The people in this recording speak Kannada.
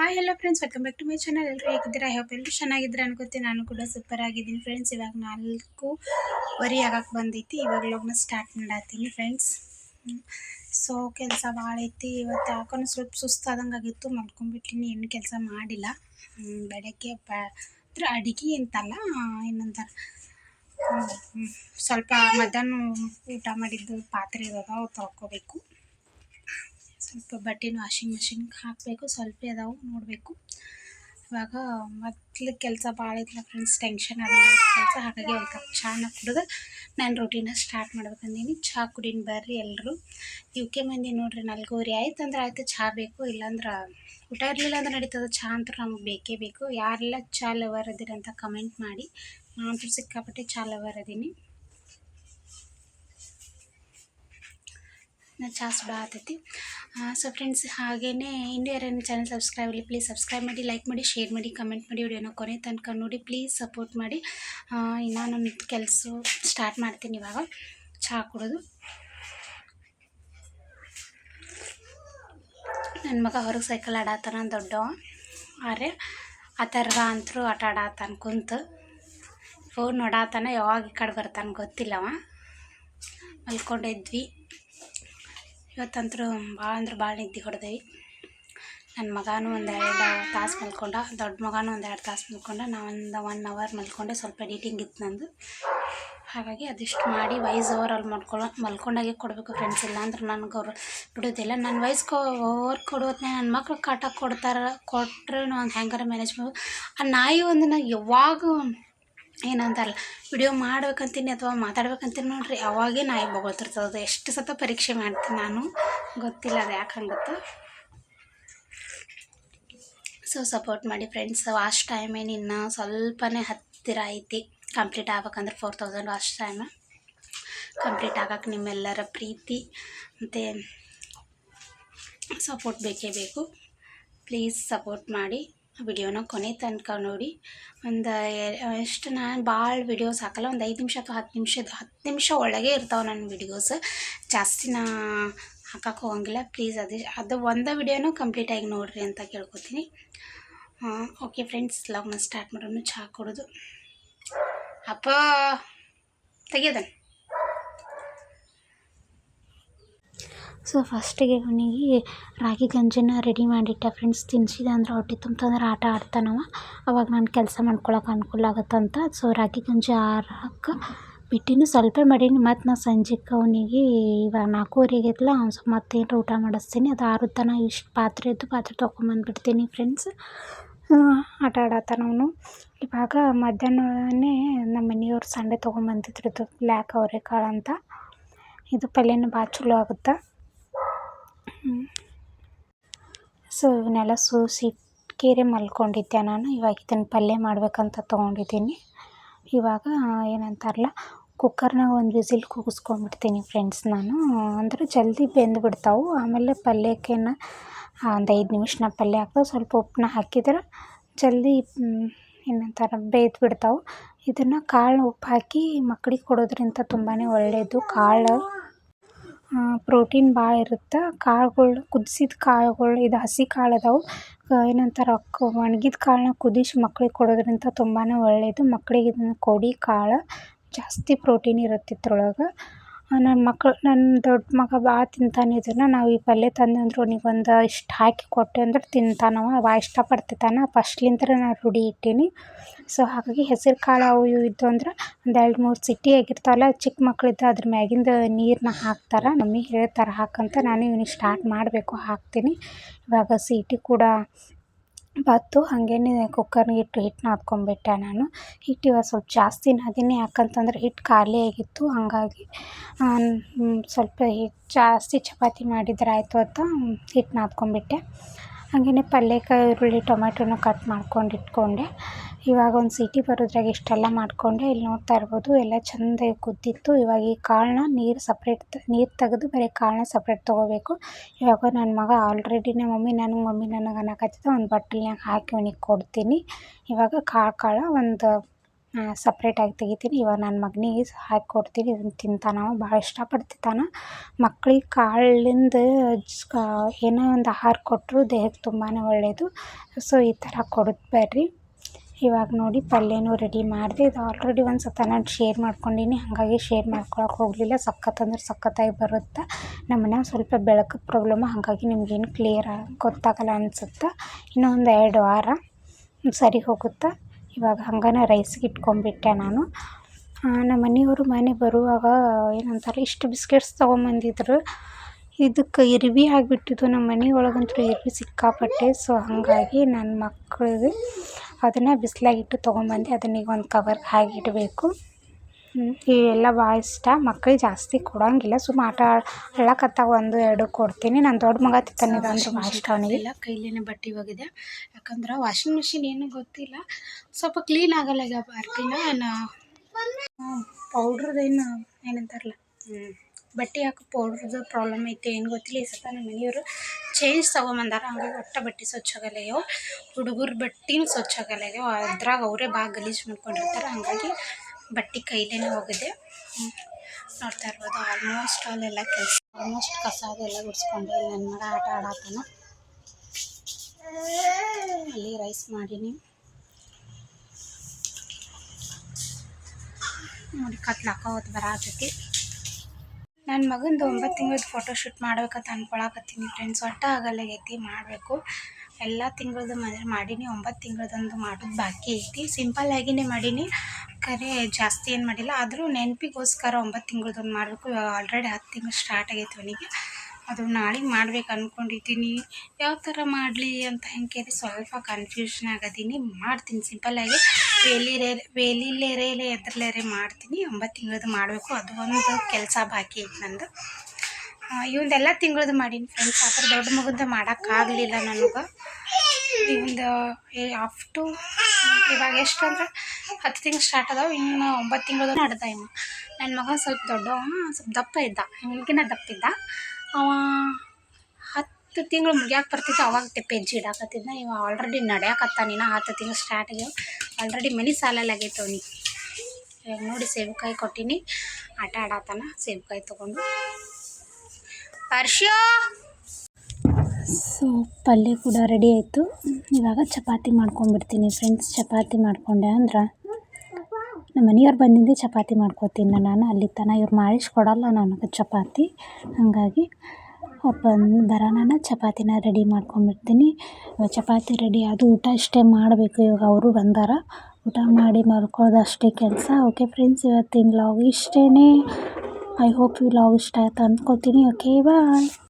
ಹಾಯ್ ಎಲ್ಲ friends welcome back to my channel ಎಲ್ಲರೂ ಹೇಗಿದ್ದೀರಾ? ಹೋಪ್ ಎಲ್ಲರೂ ಚೆನ್ನಾಗಿದ್ದೀರಾ ಅನ್ಕೋತೀನಿ. ನಾನು ಕೂಡ ಸೂಪರ್ ಆಗಿದ್ದೀನಿ ಫ್ರೆಂಡ್ಸ್ ಇವಾಗ ನಾಲ್ಕು ವರಿ ಆಗಕ್ಕೆ ಬಂದೈತಿ. ಇವಾಗ ಲೋಗ್ನ ಸ್ಟಾರ್ಟ್ ಮಾಡತ್ತೀನಿ ಫ್ರೆಂಡ್ಸ್ ಸೊ ಕೆಲಸ ಭಾಳ ಐತಿ ಇವತ್ತು ಯಾಕೋ ಸ್ವಲ್ಪ ಸುಸ್ತಾದಂಗೆ ಆಗಿತ್ತು ಮಲ್ಕೊಂಡ್ಬಿಟ್ಟಿನಿ ಏನು ಕೆಲಸ ಮಾಡಿಲ್ಲ. ಬೆಳಗ್ಗೆ ಅಂದ್ರೆ ಅಡುಗೆ ಅಂತಲ್ಲ ಏನಂತಾರೆ ಸ್ವಲ್ಪ ಮಧ್ಯಾಹ್ನ ಊಟ ಮಾಡಿದ್ದು ಪಾತ್ರೆ ಇವಾಗ ತೊಳ್ಕೊಬೇಕು. ಸ್ವಲ್ಪ ಬಟ್ಟೆನ ವಾಷಿಂಗ್ ಮಿಷಿನ್ಗೆ ಹಾಕಬೇಕು, ಸ್ವಲ್ಪ ಅದಾವು ನೋಡಬೇಕು. ಇವಾಗ ಮೊದ್ಲು ಕೆಲಸ ಭಾಳ ಇತ್ತಲ್ಲ ಫ್ರೆಂಡ್ಸ್ ಟೆನ್ಷನ್ ಅದ ಕೆಲಸ ಹಾಗಾಗಿ ಒಂದು ಕಪ್ ಚಹಾನ ಕುಡಿದು. ನಾನು ರೊಟೀನ ಸ್ಟಾರ್ಟ್ ಮಾಡ್ಬೇಕಂದೀನಿ. ಚಹಾ ಕುಡೀನಿ ಬರ್ರಿ ಎಲ್ಲರೂ ಕೆ ಮಂದಿ ನೋಡ್ರಿ ನಾಲ್ಕೂವರೆ ಆಯ್ತು ಅಂದ್ರೆ ಆಯ್ತು ಚಹಾ ಬೇಕು. ಇಲ್ಲಾಂದ್ರೆ ಊಟ ಇರಲಿಲ್ಲ ಅಂದ್ರೆ ನಡೀತದೆ. ಚಹಾ ಅಂತ ನಮಗೆ ಬೇಕೇ ಬೇಕು. ಯಾರೆಲ್ಲ ಚಹಾ ಲವರ್ ಅದಿರಿ ಅಂತ ಕಮೆಂಟ್ ಮಾಡಿ. ನಾನು ಸಿಕ್ಕಾಪಟ್ಟೆ ಚಹಾ ಲವರ್ ಅದೀನಿ ನಾ ಚಹಾ ಸುಡ ಆತೈತಿ. ಸೊ ಫ್ರೆಂಡ್ಸ್ ಹಾಗೆಯೇ ಇನ್ನೂ ಯಾರೇನು ಚಾನಲ್ ಸಬ್ಸ್ಕ್ರೈಬ್ ಇಲ್ಲಿ ಪ್ಲೀಸ್ ಸಬ್ಸ್ಕ್ರೈಬ್ ಮಾಡಿ ಲೈಕ್ ಮಾಡಿ ಶೇರ್ ಮಾಡಿ ಕಮೆಂಟ್ ಮಾಡಿ ವಿಡಿಯೋನ ಕೊನೆ ತನಕ ನೋಡಿ ಪ್ಲೀಸ್ ಸಪೋರ್ಟ್ ಮಾಡಿ. ಇನ್ನೂ ಕೆಲಸ ಸ್ಟಾರ್ಟ್ ಮಾಡ್ತೀನಿ ಇವಾಗ. ಚಹಾ ಕುಡಿದು. ನನ್ನ ಮಗ ಹೊರಗೆ ಸೈಕಲ್ ಆಡತ್ತಾನ ದೊಡ್ಡವ ಆರೆ ಆ ಥರ ಅಂತರೂ ಆಟ ಆಡತ್ತಾನ ಕುಂತು. ಫೋನ್ ನೋಡಾತಾನ, ಯಾವಾಗ ಈ ಕಡೆ ಬರ್ತಾನೆ ಗೊತ್ತಿಲ್ಲವ. ಮಲ್ಕೊಂಡಿದ್ವಿ ಇವತ್ತಂತರೂ ಭಾಳ ಅಂದ್ರೆ ಭಾಳ ನಿದ್ದೆ ಹೊಡೆದೇವಿ. ನನ್ನ ಮಗನೂ ಒಂದು ಎರಡು ತಾಸು ಮಲ್ಕೊಂಡ, ದೊಡ್ಡ ಮಗನೂ ಒಂದು ಎರಡು ತಾಸು ಮಲ್ಕೊಂಡ ನಾ ಒಂದು ಒನ್ ಅವರ್ ಮಲ್ಕೊಂಡೆ, ಸ್ವಲ್ಪ ಎಡಿಟಿಂಗ್ ಇತ್ತು ನಂದು. ಹಾಗಾಗಿ ಅದಿಷ್ಟು ಮಾಡಿ ವೈಸ್ ಓವರ್ ಅಲ್ಲಿ ಮಲ್ಕೊಳ್ಳೋ ಮಲ್ಕೊಂಡಾಗೆ ಕೊಡಬೇಕು ಫ್ರೆಂಡ್ಸ್ ಇಲ್ಲ ಅಂದ್ರೆ ನನಗೆ ಅವರು ಬಿಡೋದಿಲ್ಲ. ನನ್ನ ವಯಸ್ಸು ಓವರ್ ಕೊಡುವತ್ತೆ ನನ್ನ ಮಕ್ಳು ಕಾಟ ಕೊಡ್ತಾರೆ ಕೊಟ್ಟರೆ ನಾನು ಹೆಂಗಾರ ಮ್ಯಾನೇಜ್ ಮಾಡ್ಬೋದು. ಆ ನಾಯಿ ಒಂದು ಯಾವಾಗ ಏನಂತಾರಲ್ಲ, ವಿಡಿಯೋ ಮಾಡ್ಬೇಕಂತೀನಿ ಅಥವಾ ಮಾತಾಡ್ಬೇಕಂತೀನಿ ನೋಡ್ರಿ, ಅವಾಗೇ ನಾಯಿ ಅದು ಎಷ್ಟು ಸತ ಪರೀಕ್ಷೆ ಮಾಡ್ತೀನಿ ನಾನು, ಗೊತ್ತಿಲ್ಲ ಅದು ಯಾಕೆ ಹಂಗತ್ತೆ. ಸೊ ಸಪೋರ್ಟ್ ಮಾಡಿ ಫ್ರೆಂಡ್ಸ್ ವಾಸ್ಟ್ ಟೈಮ್ ಏನು ಸ್ವಲ್ಪನೇ ಹತ್ತಿರ ಐತಿ. ಕಂಪ್ಲೀಟ್ ಆಗ್ಬೇಕಂದ್ರೆ four thousand watch time complete ಆಗಕ್ಕೆ ನಿಮ್ಮೆಲ್ಲರ ಪ್ರೀತಿ, ಮತ್ತು ಸಪೋರ್ಟ್ ಬೇಕೇ ಬೇಕು. ಪ್ಲೀಸ್ ಸಪೋರ್ಟ್ ಮಾಡಿ. ವಿಡಿಯೋನ ಕೊನೆ ತನಕ ನೋಡಿ. ಒಂದು ಎಷ್ಟು ನಾನು ಭಾಳ ವಿಡಿಯೋಸ್ ಹಾಕಲ್ಲ, ಒಂದು ಐದು ನಿಮಿಷ ಅಥವಾ ಹತ್ತು ನಿಮಿಷದ ಹತ್ತು ನಿಮಿಷ ಒಳಗೆ ಇರ್ತಾವೆ ನನ್ನ ವಿಡಿಯೋಸ್ ಜಾಸ್ತಿ ನಾ ಹಾಕಕ್ಕೆ ಹೋಗಂಗಿಲ್ಲ. ಪ್ಲೀಸ್ ಅದು ಅದು ಒಂದು ವಿಡಿಯೋನೂ ಕಂಪ್ಲೀಟಾಗಿ ನೋಡಿರಿ ಅಂತ ಕೇಳ್ಕೊತೀನಿ. ಓಕೆ ಫ್ರೆಂಡ್ಸ್ ಲವ್ನ ಸ್ಟಾರ್ಟ್ ಮಾಡೋಣ ಚಹಾ ಕೊಡೋದು. ಅಪ್ಪ, ತೆಗಿಯೋದನ್? ಸೊ ಫಸ್ಟಿಗೆ ಅವನಿಗೆ ರಾಗಿ ಗಂಜಿನ ರೆಡಿ ಮಾಡಿಟ್ಟೆ ಫ್ರೆಂಡ್ಸ್ ತಿನ್ಸಿದೆ ಅಂದ್ರೆ ಹೊಟ್ಟೆ ತುಂಬಂದ್ರೆ ಆಟ ಆಡ್ತಾನವ. ಅವಾಗ ನಾನು ಕೆಲಸ ಮಾಡ್ಕೊಳಕ್ಕೆ ಅನುಕೂಲ ಆಗುತ್ತಂತ ಸೊ ರಾಗಿ ಗಂಜಿ ಆರಕ್ಕೆ ಬಿಟ್ಟಿನ. ಸ್ವಲ್ಪ ಮಾಡೀನಿ. ಮತ್ತು ನಾ ಸಂಜೆಗೆ ಅವನಿಗೆ ಇವಾಗ ನಾಲ್ಕೂವರೆಗೆ ಐತಲ್ಲ ಅವ್ನು ಸ್ವಲ್ಪ ಮತ್ತೇನು ಊಟ ಮಾಡಿಸ್ತೀನಿ. ಅದು ಆರುತನ ಇಷ್ಟು ಪಾತ್ರೆ ಇದ್ದು ಪಾತ್ರೆ ತೊಗೊಂಬಂದ್ಬಿಡ್ತೀನಿ ಫ್ರೆಂಡ್ಸ್ ಆಟ ಆಡತ್ತಾನ ಅವನು. ಇವಾಗ ಮಧ್ಯಾಹ್ನನೇ ನಮ್ಮ ಮನೆಯವ್ರು ಸಂಡೆ ತೊಗೊಂಬಂದಿದ್ರು. ಇದು ಬ್ಲ್ಯಾಕ್ ಅವರೆಕಾಳು ಅಂತ. ಇದು ಪಲ್ಯನೂ ಭಾಳ ಚಲೋ ಆಗುತ್ತೆ? ಸೊ, ಇವನ್ನೆಲ್ಲ ಸೂಸಿ ಕೇರೆ ಮಲ್ಕೊಂಡಿದ್ದೆ ನಾನು. ಇವಾಗ ಇದನ್ನು ಪಲ್ಯ ಮಾಡಬೇಕಂತ ತೊಗೊಂಡಿದ್ದೀನಿ. ಇವಾಗ ಏನಂತಾರಲ್ಲ ಕುಕ್ಕರ್ನಾಗ ಒಂದು ವಿಸಿಲ್ ಕೂಗಿಸ್ಕೊಂಡ್ಬಿಡ್ತೀನಿ ಫ್ರೆಂಡ್ಸ್ ನಾನು. ಅಂದರೆ ಜಲ್ದಿ ಬೆಂದು ಬಿಡ್ತಾವೆ ಆಮೇಲೆ ಪಲ್ಯಕ್ಕೇನ ಒಂದು ಐದು ನಿಮಿಷ ಪಲ್ಯ ಹಾಕ್ದಾಗ ಸ್ವಲ್ಪ ಉಪ್ಪನ್ನ ಹಾಕಿದ್ರೆ ಜಲ್ದಿ ಏನಂತಾರೆ ಬೇಯ್ದು ಬಿಡ್ತಾವೆ ಇದನ್ನು ಕಾಳು ಉಪ್ಪು ಹಾಕಿ ಮಕ್ಳಿಗೆ ಕೊಡೋದ್ರಿಂದ ತುಂಬಾ ಒಳ್ಳೆಯದು ಕಾಳು ಪ್ರೋಟೀನ್ ಭಾಳ ಇರುತ್ತೆ? ಕಾಳುಗಳು, ಕುದಿಸಿದ ಕಾಳುಗಳು, ಇದು ಹಸಿ ಕಾಳು ಅದಾವು. ಏನಂತಾರೆ, ಕ, ಒಣಗಿದ ಕಾಳನ್ನ ಕುದಿಸಿ ಮಕ್ಳಿಗೆ ಕೊಡೋದ್ರಿಂದ ತುಂಬಾ ಒಳ್ಳೆಯದು ಮಕ್ಳಿಗೆ ಇದನ್ನು ಕೊಡಿ ಕಾಳು. ಜಾಸ್ತಿ ಪ್ರೋಟೀನ್ ಇರುತ್ತೆ ಇದ್ರೊಳಗೆ. ನನ್ನ ಮಕ್ಕಳು ನನ್ನ ದೊಡ್ಡ ಮಗ ಭಾಳ ತಿಂತಾನೆ ಇದನ್ನು ನಾವು ಈ ಪಲ್ಯ ತಂದೆ ಅಂದ್ರೆ ಅವ್ನಿಗೆ ಒಂದು ಇಷ್ಟು ಹಾಕಿ ಕೊಟ್ಟೆ ಅಂದ್ರೆ ತಿಂತಾನವ ಭಾಳ ಇಷ್ಟಪಡ್ತಿದ್ದಾನೆ. ಫಸ್ಟ್ಲಿಂತ್ರ ನಾನು ರೂಢಿ ಇಟ್ಟೀನಿ. ಸೊ ಹಾಗಾಗಿ ಹೆಸರು ಕಾಳು ಅವು ಇವು ಇದ್ದು ಅಂದ್ರೆ ಒಂದು ಎರಡು ಮೂರು ಸಿಟಿ ಆಗಿರ್ತಾವಲ್ಲ ಚಿಕ್ಕ ಮಕ್ಕಳಿದ್ದು ಅದ್ರ ಮ್ಯಾಗಿಂದ ನೀರನ್ನ ಹಾಕ್ತಾರೆ. ಮಮ್ಮಿ ಹೇಳ್ತಾರೆ, ಹಾಕಂತ ನಾನು ಇವ್ನಿಗೆ ಸ್ಟಾರ್ಟ್ ಮಾಡಬೇಕು, ಹಾಕ್ತೀನಿ. ಇವಾಗ ಸೀಟಿ ಕೂಡ ಬತ್ತು ಹಾಗೇನೆ ಕುಕ್ಕರ್ಗೆ ಇಟ್ಟು ಹಿಟ್ಟು ನಾದ್ಕೊಂಡ್ಬಿಟ್ಟೆ ನಾನು. ಹಿಟ್ಟು ಇವಾಗ ಸ್ವಲ್ಪ ಜಾಸ್ತಿ ನಾದೀನಿ ಯಾಕಂತಂದ್ರೆ ಹಿಟ್ಟು ಖಾಲಿ ಆಗಿತ್ತು. ಹಾಗಾಗಿ ಸ್ವಲ್ಪ ಹಿಟ್ಟು ಜಾಸ್ತಿ ಚಪಾತಿ ಮಾಡಿದ್ರೆ ಆಯಿತು ಅಂತ ಹಿಟ್ಟು ನಾದ್ಕೊಂಡ್ಬಿಟ್ಟೆ ಹಾಗೆಯೇ ಪಲ್ಯಕ್ಕೆ ಈರುಳ್ಳಿ ಟೊಮೆಟೊನ ಕಟ್ ಮಾಡ್ಕೊಂಡು ಇಟ್ಕೊಂಡೆ. ಇವಾಗ ಒಂದು ಸೀಟಿ ಬರೋದ್ರಾಗ ಇಷ್ಟೆಲ್ಲ ಮಾಡಿಕೊಂಡೆ. ಇಲ್ಲಿ ನೋಡ್ತಾ ಇರ್ಬೋದು, ಎಲ್ಲ ಚೆಂದ ಕುದ್ದಿತ್ತು ಇವಾಗ ಈ ಕಾಳನ್ನ ನೀರು ಸಪ್ರೇಟ್ ನೀರು ತೆಗೆದು ಬರೀ ಕಾಳನ್ನ ಸಪ್ರೇಟ್ ತೊಗೋಬೇಕು. ಇವಾಗ ನನ್ನ ಮಗ ಆಲ್ರೆಡಿನೇ ಮಮ್ಮಿ ನನಗೆ ಮಮ್ಮಿ ನನಗೆ ಅನ್ನಕತ್ತಿದ್ದ ಒಂದು ಬಟ್ಟಲ್ನ್ಯಾಗ ಹಾಕಿ ಅವ್ನಿಗೆ ಕೊಡ್ತೀನಿ. ಇವಾಗ ಕಾಳು ಕಾಳು ಒಂದು ಸಪ್ರೇಟಾಗಿ ತೆಗಿತೀನಿ. ಇವಾಗ ನನ್ನ ಮಗನಿಗೆ ಹಾಕಿ ಕೊಡ್ತೀನಿ. ಇದನ್ನು ತಿಂತಾನೆ ಅವ. ಭಾಳ ಇಷ್ಟಪಟ್ಟು ಮಕ್ಳಿಗೆ ಕಾಳಿಂದ ಏನೋ ಒಂದು ಆಹಾರ ಕೊಟ್ಟರು ದೇಹಕ್ಕೆ ತುಂಬಾ ಒಳ್ಳೆಯದು ಸೊ, ಈ ಥರ ಕೊಡುತ್ತೆ ಬರ್ರಿ ಇವಾಗ ನೋಡಿ ಪಲ್ಯನೂ ರೆಡಿ ಮಾಡಿದೆ. ಇದು ಆಲ್ರೆಡಿ ಒಂದು ಸತ ನಾನು ಶೇರ್ ಮಾಡ್ಕೊಂಡೀನಿ. ಹಾಗಾಗಿ ಶೇರ್ ಮಾಡ್ಕೊಳಕ್ಕೆ ಹೋಗಲಿಲ್ಲ. ಸಖತ್ ಅಂದ್ರೆ ಸಖತ್ತಾಗಿ ಬರುತ್ತೆ. ನಮ್ಮನೆ ಸ್ವಲ್ಪ ಬೆಳಕು ಪ್ರಾಬ್ಲಮ್ ಹಾಗಾಗಿ ನಿಮ್ಗೇನು ಕ್ಲಿಯರ್ ಗೊತ್ತಾಗಲ್ಲ ಅನಿಸುತ್ತೆ. ಇನ್ನೂ ಒಂದು ಎರಡು ವಾರ ಸರಿ ಹೋಗುತ್ತೆ? ಇವಾಗ ಹಂಗನೇ ರೈಸ್ಗೆ ಇಟ್ಕೊಂಡ್ಬಿಟ್ಟೆ ನಾನು. ನಮ್ಮ ಮನೆಯವರು ಮನೆ ಬರುವಾಗ ಏನಂತಾರೆ, ಇಷ್ಟು ಬಿಸ್ಕೆಟ್ಸ್ ತೊಗೊಂಬಂದಿದ್ರು. ಇದಕ್ಕೆ ಇರ್ವಿ ಆಗಿಬಿಟ್ಟಿದ್ದು ನಮ್ಮ ಮನೆ ಒಳಗಂತೂ ಇರ್ವಿ ಸಿಕ್ಕಾಪಟ್ಟೆ. ಸೊ ಹಾಗಾಗಿ ನನ್ನ ಮಕ್ಕಳಿಗೆ ಅದನ್ನು ಬಿಸ್ಲಾಗಿಟ್ಟು ತೊಗೊಂಬಂದೆ, ಅದನ್ನ ಈಗ ಒಂದು ಕವರ್ಗೆ ಹಾಕಿಡಬೇಕು ಇವೆಲ್ಲ ಭಾಳ ಇಷ್ಟ. ಮಕ್ಳಿಗೆ ಜಾಸ್ತಿ ಕೊಡೋಂಗಿಲ್ಲ. ಸುಮ್ಮ ಆಟ ಅಳ್ಳಕತ್ತಾವ ಒಂದು ಎರಡು ಕೊಡ್ತೀನಿ. ನನ್ನ ದೊಡ್ಡ ಮಗ ತಿಂತಾನೆ ಅಂದ್ರೆ ಭಾಳ ಇಷ್ಟ ಅವನಿಗೆ. ಕೈಲೇನೆ ಬಟ್ಟೆ ಒಗೆದೆ. ಯಾಕಂದ್ರೆ ವಾಷಿಂಗ್ ಮಿಷಿನ್ ಏನು ಗೊತ್ತಿಲ್ಲ. ಸ್ವಲ್ಪ ಕ್ಲೀನ್ ಆಗಲ್ಲ ಈಗ ನಾನು ನಾ ಪೌಡ್ರದೇನು ಏನಂತಾರಲ್ಲ ಬಟ್ಟೆ ಹಾಕೋ ಪೌಡ್ರದ್ದು ಪ್ರಾಬ್ಲಮ್ ಐತೆ, ಏನು ಗೊತ್ತಿಲ್ಲ. ಈ ಸತ ನಮ್ಮ ಮನೆಯವರು ಚೇಂಜ್ ತೊಗೊಂಬಂದಾರ. ಹಂಗಾಗಿ ಒಟ್ಟ ಬಟ್ಟೆ ಸ್ವಚ್ಛ ಆಗಲ್ಲಾಗ್ಯಾವ ಹುಡುಗರ ಬಟ್ಟೆನೂ ಸ್ವಚ್ಛ ಆಗಲ್ಲಾಗ್ಯಾವ ಅದ್ರಾಗ ಅವರೇ ಭಾಳ ಗಲೀಜು ಮಾಡ್ಕೊಂಡಿರ್ತಾರೆ. ಹಾಗಾಗಿ ಬಟ್ಟೆ ಕೈಲೇ ಹೋಗಿದೆ. ನೋಡ್ತಾ ಇರ್ಬೋದು ಆಲ್ಮೋಸ್ಟ್ ಅಲ್ಲೆಲ್ಲ ಕೆಲಸ ಆಲ್ಮೋಸ್ಟ್ ಕಸ ಅದೆಲ್ಲ ಗುಡಿಸ್ಕೊಂಡು ನನ್ನ ಮಗ ಆಟ ಆಡತ್ತಾನ ಅಲ್ಲಿ ರೈಸ್ ಮಾಡೀನಿ. ನೋಡಿ ಕತ್ಲಾಕ ಹೊತ್ತು. ಬರತೈತಿ ನನ್ನ ಮಗಂದು ಒಂಬತ್ತು ತಿಂಗಳದ್ದು ಫೋಟೋ ಶೂಟ್ ಮಾಡ್ಬೇಕಂತ ಅನ್ಕೊಳಕತ್ತೀನಿ ಫ್ರೆಂಡ್ಸ್ ಒಟ್ಟ ಆಗಲ್ಲಾಗೈತಿ ಮಾಡಬೇಕು. ಎಲ್ಲ ತಿಂಗಳದ್ದು ಮದುವೆ ಮಾಡೀನಿ, ಒಂಬತ್ತು ತಿಂಗಳದೊಂದು ಮಾಡೋದು ಬಾಕಿ ಐತಿ. ಸಿಂಪಲ್ ಆಗಿನೇ ಮಾಡೀನಿ. ಖರೆ ಜಾಸ್ತಿ ಏನು ಮಾಡಿಲ್ಲ. ಆದರೂ ನೆನಪಿಗೋಸ್ಕರ ಒಂಬತ್ತು ತಿಂಗಳದೊಂದು ಮಾಡಬೇಕು. ಆಲ್ರೆಡಿ ಹತ್ತು ತಿಂಗಳು ಸ್ಟಾರ್ಟ್ ಆಗೈತೆ ಅವನಿಗೆ. ಅದು ನಾಳೆಗೆ ಮಾಡ್ಬೇಕು ಅಂದ್ಕೊಂಡಿದ್ದೀನಿ ಯಾವ ಥರ ಮಾಡಲಿ ಅಂತ ಹೆಂಗೆ ಸ್ವಲ್ಪ ಕನ್ಫ್ಯೂಷನ್ ಆಗದೀನಿ. ಮಾಡ್ತೀನಿ. ಸಿಂಪಲ್ಲಾಗಿ ವೇಲಿರೆ ವೇಲಿಲೆರೆಲೆ ಎದ್ರಲೆರೆ ಮಾಡ್ತೀನಿ. ಒಂಬತ್ತು ತಿಂಗಳದ್ದು ಮಾಡಬೇಕು. ಅದು ಒಂದು ಕೆಲಸ ಬಾಕಿ ಐತೆ ನಂದು. ಇವಂದೆಲ್ಲ ತಿಂಗಳದ್ದು ಮಾಡೀನಿ ಫ್ರೆಂಡ್ಸ್ ಆ ಥರ ದೊಡ್ಡ ಮಗುಂದು ಮಾಡೋಕ್ಕಾಗಲಿಲ್ಲ ನನಗೆ. ಇವಂದು ಆಫ್ ಟು ಇವಾಗ ಎಷ್ಟು ಅಂದ್ರೆ ಹತ್ತು ತಿಂಗಳು ಸ್ಟಾರ್ಟ್ ಅದಾವೆ. ಇನ್ನು ಒಂಬತ್ತು ತಿಂಗಳದ್ದು ನಡ್ದ ಇವ ನನ್ನ ಮಗ ಸ್ವಲ್ಪ ದೊಡ್ಡವ. ಸ್ವಲ್ಪ ದಪ್ಪ ಇದ್ದ. ಹಿಂಗಿನ ದಪ್ಪ ಇದ್ದ. ಅವ ಹತ್ತು ತಿಂಗಳು ಮುಗಿಯಾಕೆ ಬರ್ತಿತ್ತು. ಅವಾಗ ತೆಪ್ಪ ಹೆಜ್ಜೆ ಇಡಾಕತ್ತಿದ್ದ ಇವ ಆಲ್ರೆಡಿ ನಡೆಯಾಕತ್ತಾನಿನ ಹತ್ತು ತಿಂಗಳು ಸ್ಟಾರ್ಟ್ ಆಲ್ರೆಡಿ ಮನೆ ಸಾಲಲ್ಲಿ ಆಗೈತೆ ಅವ್ನಿಗೆ. ಇವಾಗ ನೋಡಿ ಸೇಬುಕಾಯಿ ಕೊಟ್ಟಿನಿ. ಆಟ ಆಡತ್ತಾನ ಸೇಬುಕಾಯಿ ತೊಗೊಂಡು. ಹರ್ಷೋ! ಸೊ ಪಲ್ಯ ಕೂಡ ರೆಡಿ ಆಯಿತು. ಇವಾಗ ಚಪಾತಿ ಮಾಡ್ಕೊಂಡ್ಬಿಡ್ತೀನಿ ಫ್ರೆಂಡ್ಸ್ ಚಪಾತಿ ಮಾಡಿಕೊಂಡೆ ಅಂದ್ರೆ ನಮ್ಮ ಮನೆಯವ್ರು ಬಂದಿದ್ದೆ ಚಪಾತಿ ಮಾಡ್ಕೊತೀನಿ ನಾನು. ಅಲ್ಲಿ ತನಕ ಇವ್ರು ಮಾಡಿಸ್ಕೊಡಲ್ಲ ನನಗೆ ಚಪಾತಿ. ಹಾಗಾಗಿ ಬರೋಣ ಚಪಾತಿನ ರೆಡಿ ಮಾಡ್ಕೊಂಡ್ಬಿಡ್ತೀನಿ. ಚಪಾತಿ ರೆಡಿ ಅದು ಊಟ ಅಷ್ಟೇ ಮಾಡಬೇಕು ಇವಾಗ ಅವರು ಬಂದಾರ. ಊಟ ಮಾಡಿ ಮಲ್ಕೊಳ್ಳೋದು ಅಷ್ಟೇ ಕೆಲಸ. ಓಕೆ ಫ್ರೆಂಡ್ಸ್ ಇವತ್ತಿನ ಲಾಗ್ ಇಷ್ಟೇ ಐ ಹೋಪ್ ಈ ವ್ಲಾಗ್ ಇಷ್ಟ ಆಯ್ತು ಅಂದ್ಕೊತೀನಿ. Okay bye